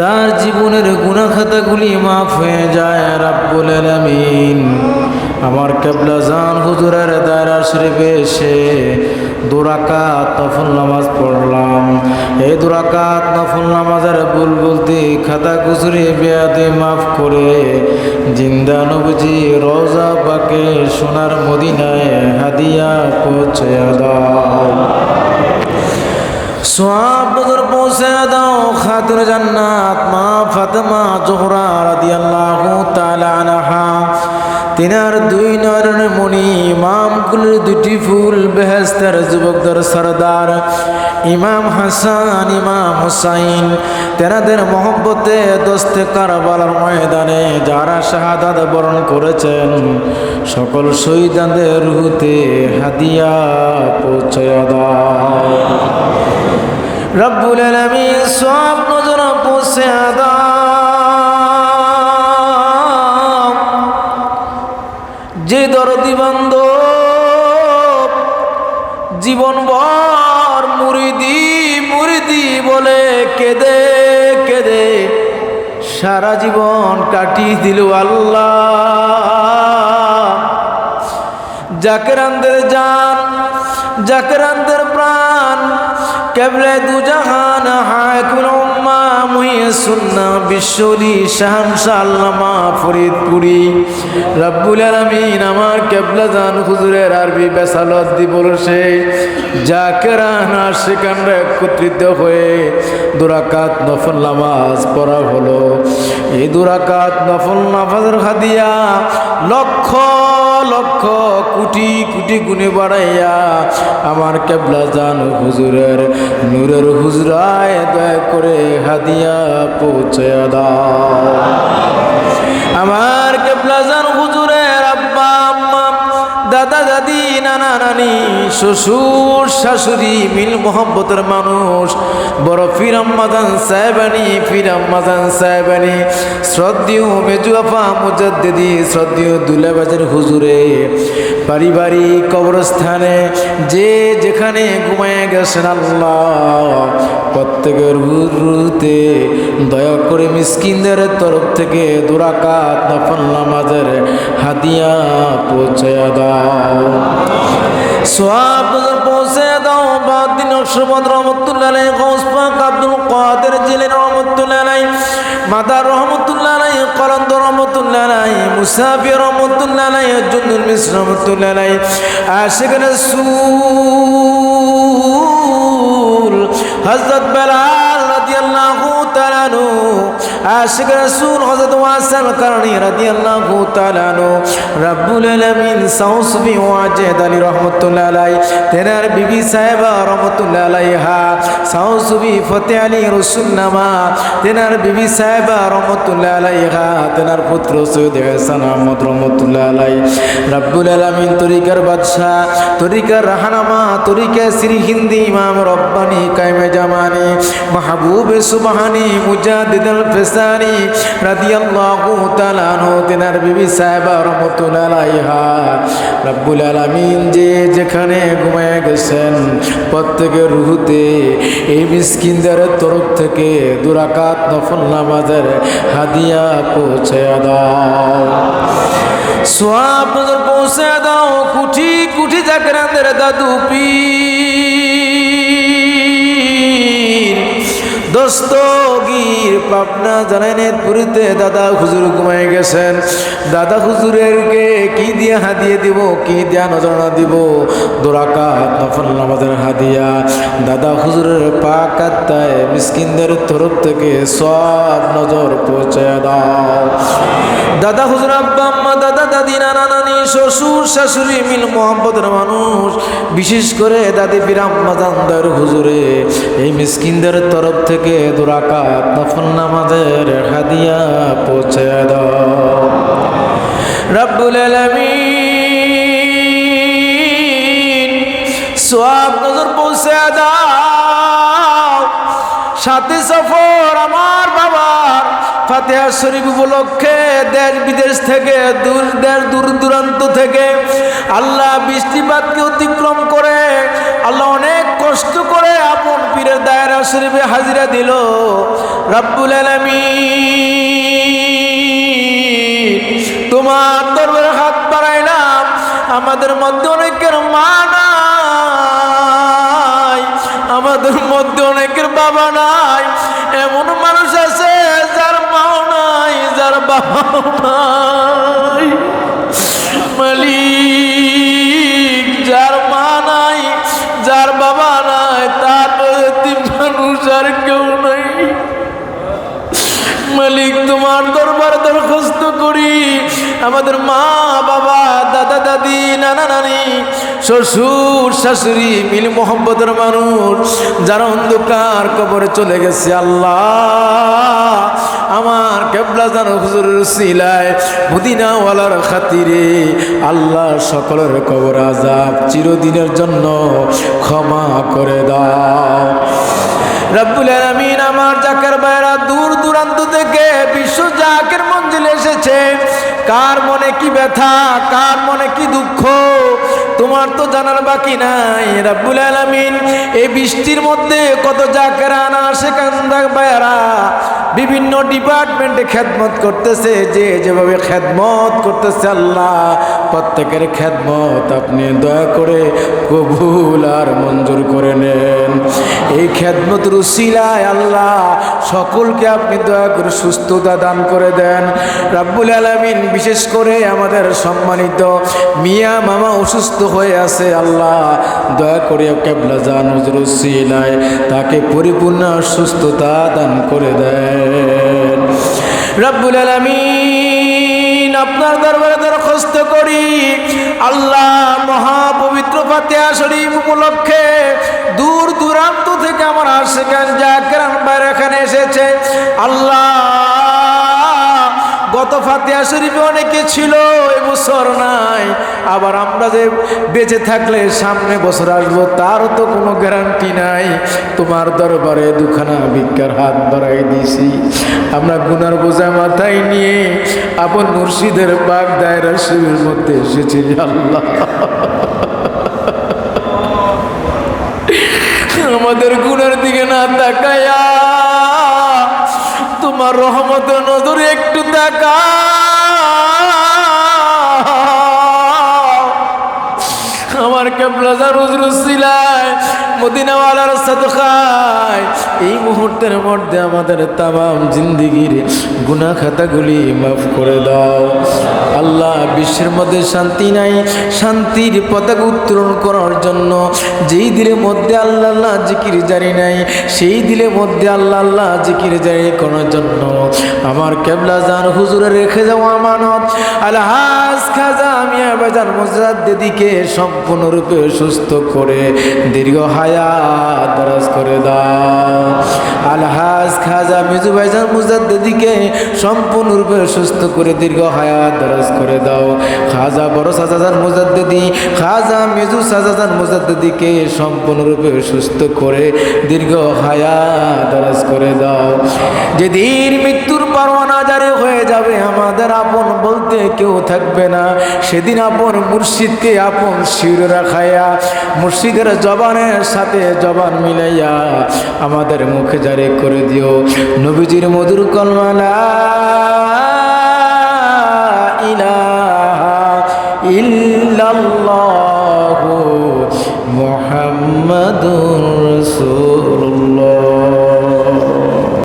তার জীবনের গুণাখাতাগুলি মাফ হয়ে যায় রাব্বুল আলামিন। আমার কেবলা জান হুজুরের দায়রা শরীফে এসে দুরাকাত নফল নামাজ পড়লাম। এই দুরাকাত নফল নামাজের ভুল বলতে খাতা কুচুরি বেয়াদে মাফ করে জিন্দা নবজি রোজা পাকে সোনার মদিনায় হাদিয়া পৌঁছে দাও। সোয়াব নজর পৌঁছে দাও খাতুন জান্নাত মা ফাতেমা জোহরা রাদিয়াল্লাহু তাআলা আনহা। তিনার দুই নয়নের মণি, ইমাম কুলের দুটি ফুল বেহেস্তের যুবকদের সরদার, ইমাম হাসান, ইমাম হুসাইন। তেনাদের মহব্বতে দোস্তে কারবালার ময়দানে যারা শাহাদাত বরণ করেছেন, সকল শহীদাদের রুহুতে হাদিয়া পৌঁছে দাও রব্বুল আলামিন সব নজর পৌঁছে দাও জীবন বর মুরিদি মুরিদি বলে কেদে কেদে। সারা জীবন কাটিয়ে দিল আল্লাহ। জাকেরানদের জান, জাকেরানদের প্রাণ কেবলে দুজাহান হায়কুল উম্মা মুহিয়ে সুন্না বিশ্বলি শাহানশা আল্লামা ফরিদপুরি। রব্বুল আলামিন আমার কেবলা জান হুজুরের আরবি বেসালত দিবসে জাকেরান আর সেখানরা একত্রিত হয়ে দুরাকাত নফল নামাজ পড়া হলো। এই দুরাকাত নফল নামাজের হাদিয়া লক্ষ লক্ষ কোটি কোটি গুণে বাড়াইয়া আমার কেবলা জান হুজুরের নূরের হুজরায় দয়া করে হাদিয়া পৌঁছে দাও। আমার কেবলা জান হুজুরের আব্বা, আম্মা, দাদা, দাদি নানা নানি, শ্বশুর, শাশুড়ি মিল মোহাম্মতের মানুষ। বড় ফিরাম মাদান সাহেবানি ফিরাম মাদান সাহেবানি। শ্রদ্ধেয় মেজুয়াফা মুজাদ্দিদি, শ্রদ্ধেয় দুলাবাজের হুজুরে। পারিবারিক কবরস্থানে যে যেখানে ঘুমায় গেছেন আল্লাহ, প্রত্যেকের রুতে দয়া করে মিসকিনদের তরফ থেকে দুরাকাত নফল নামাজের হাদিয়া পৌঁছে দাও। সোয়াব পৌঁছে দাও। বাদিন অশ্বপদ রহমতুল্লাহ গৌসপাক আব্দুল কাদের জিলেন রহমতুল্লাহ মাদার রহমতুল্লাহ করন্দ রহমতুল্লাহ আলাই মুসাফি রহমতুল্লাহ হজরত নু আশিক রসুল হজরত ওয়াসাল করণী রাদিয়াল্লাহু তাআলা নু রব্বুল আলামিন সাউসবি ওয়াজেদ আলী রহমতুল্লাহ আলাই তেনার বিবি সাহেবা রহমতুল্লাহ আলাইহা সাউসবি ফতে আলী রসুলনামা, তেনার বিবি সাহেবা রহমতুল্লাহ আলাইহা, তেনার পুত্র সৈয়দ হাসান আহমদ রহমতুল্লাহ আলাই রব্বুল আলামিন তরিকার বাদশাহ, তরিকার রাহানামা তরিকা শ্রী হিন্দি ইমাম রব্বানি কায়মে জামানি, মাহবুব সুবহানি মুজাদ্দিদ আল ফেসানি রাদিয়াল্লাহু তাআলা তেনার বিবি সাহেবা রহমতুল্লাহ আলাইহা। রব্বুল আলামিন যে যেখানে ঘুমায় গেছেন প্রত্যেকের রুহুতে এই মিসকিনদের তরফ থেকে দুরাকাত নফল নামাজের হাদিয়া পৌঁছে দাও। সোয়াব পৌঁছে দাও, কুঠি কুঠি জাগরানদের দাদু পীর। দস্তগীর পাবনা জানাইনেতপুরীতে দাদা হুজুর ঘুমাই গেছেন। দাদা হুজুরেরকে কি দিয়ে হাদিয়ে দিব, কি দিয়া নজরানা দিব? দোরাকাত নফল নামাজের হাদিয়া। দাদা হুজুরের পা আত্মায় মিসকিনদের তরফ থেকে সব নজর পৌঁছে দাও। দাদা হুজুর আব্বা, আম্মা, দাদা, দাদি, নানা, নানি, শ্বশুর, শাশুড়ি মিল মোহাম্মদের মানুষ। বিশেষ করে দাদি বিরাম্মা জানদার হুজুরে, এই মিসকিনদের তরফ থেকে দুরাকাত নফল নামাজের হাদিয়া পৌঁছে দাও। রব্বুল আলামিন, সোয়াব নজর পৌঁছে দাও। সাথে সফর আমার বাবার, ফাতেহা শরীফ উপলক্ষে দেশ বিদেশ থেকে দূর, দেশ দূর দূরান্ত থেকে আল্লাহ বৃষ্টিপাতকে অতিক্রম করে, আল্লাহ অনেক কষ্ট করে আপন পীরের দায়রা শরীফে হাজিরা দিল। রাব্বুল আলামিন আমাদের মধ্যে অনেকের মা নাই, আমাদের মধ্যে অনেকের বাবা নাই, এমন মানুষ আছে যার মাও নাই, যার বাবাও নাই। মালিক, যার মা নাই, যার বাবা নাই, তার প্রতি মানুষ আর কেউ নাই। মালিক, তোমার দরবার দরখাস্ত আমাদের মা, বাবা, দাদা, দাদি, নানা, নানি, শ্বশুর, শাশুড়ি, মিল মোহাম্মদের মানুষ, যারা অন্ধকার কবরে চলে গেছে, আল্লাহ, আমার কেবলা জান হুজুরের সিলায় মদিনাওয়ালার খাতিরে আল্লাহ সকলের কবর আজাব চিরদিনের জন্য ক্ষমা করে দাও। রব্বুল আলামিন আমার জাকের বাইরা দূর দূরান্ত থেকে বিশ্ব জাকের মঞ্জিলে এসেছে। কার মনে কি ব্যথা কার মনে কি দুঃখ তোমার তো জানার বাকি নাই, রব্বুল আলামিন। এই বৃষ্টির মধ্যে কত জাকের আনা সেখান বাইরা বিভিন্ন ডিপার্টমেন্টে খেদমত করতেছে, যে যেভাবে খেদমত করতেছে আল্লাহ, প্রত্যেকের খেদমত আপনি দয়া করে কবুল আর মঞ্জুর করে নেন। এই খেদমত রুসিলায় আল্লাহ সকলকে আপনি দয়া করে সুস্থতা দান করে দেন। রাব্বুল আলামিন বিশেষ করে আমাদের সম্মানিত মিয়া মামা অসুস্থ হয়ে আছে আল্লাহ। দয়া করে কেবলা জান রুসিলায় তাকে পরিপূর্ণ সুস্থতা দান করে দেন। রব্বুল আলামিন, আপনার দরবারে দরখাস্ত করি। আল্লাহ মহাপবিত্র ফাতিহা শরীফ উপলক্ষে দূর দূরান্ত থেকে আমার আশেখান জাকেরান বাইরে এখানে এসেছে। আল্লাহ গত ফাতিহা শরীফে অনেকে ছিল এবছর নাই। আবার আমরা যে বেঁচে থাকলে সামনে বছর আসব, তারও তো কোনো গ্যারান্টি নাই। তোমার দরবারে দুখানা ভিক্ষার হাত বাড়াই দিয়েছি আমরা গুনার বোঝা মাথায় নিয়ে আপন মুর্শিদের বাগ দায়রা শিবের মধ্যে এসেছি আল্লাহ। আমাদের গুণের দিকে না তাকায়া তোমার রহমতের নজর একটু দেখা। আমার কেবলাজা রোজ রুসিলায় মদিনাওয়ালার সাদখায় এই মুহূর্তের মধ্যে আমাদের তামাম জিন্দিগির গুনা খাতাগুলি মাফ করে দাও। আল্লাহ বিশ্বের মধ্যে শান্তি নাই, শান্তির পতাকা উত্তোলন করার জন্য যেই দিলের মধ্যে আল্লাহ আল্লাহ জিকির জারি নাই, সেই দিলের মধ্যে আল্লাহ আল্লাহ জিকির জারি করার জন্য আমার কেবলা জান হুজুরে রেখে যাওয়া আমানত। আলহাজ খাজা মিয়া বাজার মুজাদ্দিদিকে সম্পূর্ণরূপে সুস্থ করে, দীর্ঘ দরাজ করে আলহাজ খাজা মিজু ভাইজান মুজাদ্দিদিকে সম্পূর্ণরূপে সুস্থ করে দীর্ঘ হায়াত দরাজ করে দাও। খাজা বড় সাজাজান মুজাদ্দিদি, খাজা মিজু সাজাজান মুজাদ্দিদিকে সম্পূর্ণরূপে সুস্থ করে দীর্ঘ হায়াত দরাজ করে দাও। যেদিন মৃত্যুর পরোয়ানা জারি হয়ে যাবে, আমাদের আপন বলতে কেউ থাকবে না। সেদিন আপন মুর্শিদকে আপন শির রাখাইয়া মুর্শিদের জবানের সাথে জবান মিলাইয়া আমাদের মুখে জারে করে দিও। নবীজির মধুর কলমালা ইল্লাল্লাহু মুহাম্মাদুর